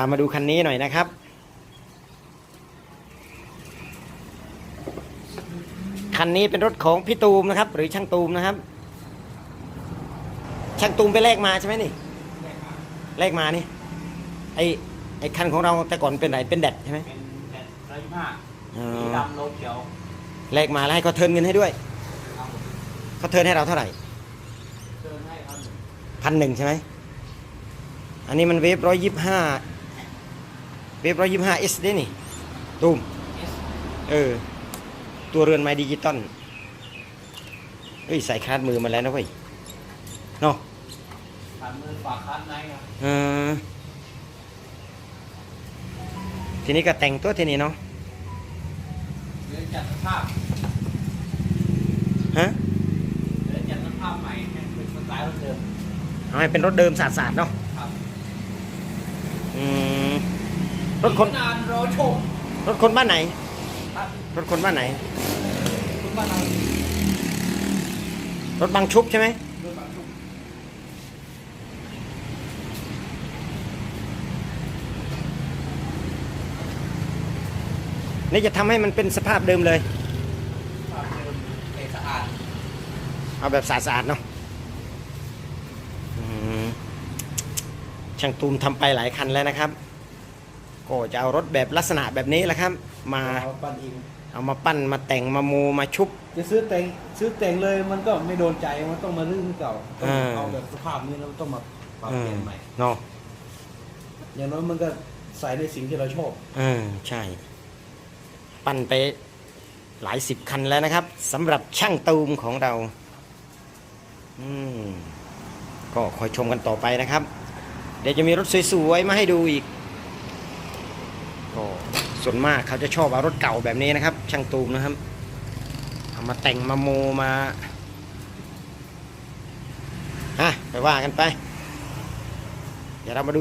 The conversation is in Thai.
ามาดูคันนี้หน่อยนะครับ คันนี้เป็นรถของพี่ตูมนะครับ หรือช่างตูมนะครับ ช่างตูมไปแลกมาใช่ไหมนี่แลกมานี่ไอไอคันของเราแต่ก่อนเป็นไหนเป็นแดดใช่ไหมเป็นแดดร้อยยี่สิบห้าอ๋สีอดำโลเขียวแลกมาแล้วให้เขาเทิร์นเงินให้ด้วยเอาเขาเทิร์นให้เราเท่าไหร่เชิญให้ครับพันหนึ่งใช่ไหมอันนี้มันเวฟร้อยยี่ห้า เวฟร้อยยี่ห้าเอสได้นี่ตูมเอสเออ ตัวเรือนไม้ดิจิตอลเอ้ยใส่คาดมือมาแล้วนะเว้ยเนาะผ่านมือฝากคันในครับเออทีนี้ก็แต่งตัวทีนี้เนาะเดี๋ยวจัดสภาพฮะเดี๋ยวจัดสภาพใหม่ให้เป็นสไตล์รถเดิมเอาให้เป็นรถเดิมสาดๆเนาะครับอืม รถคนนานรอชมรถคนบ้านไหนครับรถคนบ้านไหน คุณบ้านเรารถบางชุบใช่ไหมรถบางชุกนี่จะทำให้มันเป็นสภาพเดิมเลย ภาพเดิมเอกสะอาดเอาแบบสะอาดๆเนาะอืมช่างตูมทำไปหลายคันแล้วนะครับ ก็จะเอารถแบบลักษณะแบบนี้แหละครับ มาเอาปั้นเองเอามาปั้นมาแต่งมาโมมาชุบ จะซื้อแต่งซื้อแต่งเลยมันก็ไม่โดนใจมันต้องมารื้อเก่าต้องอ่า เอาแบบสภาพนี้แล้วต้องมาปรับเปลี่ยนใหม่ เนาะอย่างน้อยมันก็ใส่ในสิ่งที่เราชอบเออใช่ ปั้นไปหลายสิบคันแล้วนะครับสำหรับช่างตูมของเรา อืมก็คอยชมกันต่อไปนะครับ เดี๋ยวจะมีรถสวยๆมาให้ดูอีก ก็ส่วนมากเขาจะชอบเอารถเก่าแบบนี้นะครับ ช่างตูมนะครับเอามาแต่งมาโมมาฮะไปว่ากันไป เดี๋ยวเรามาดู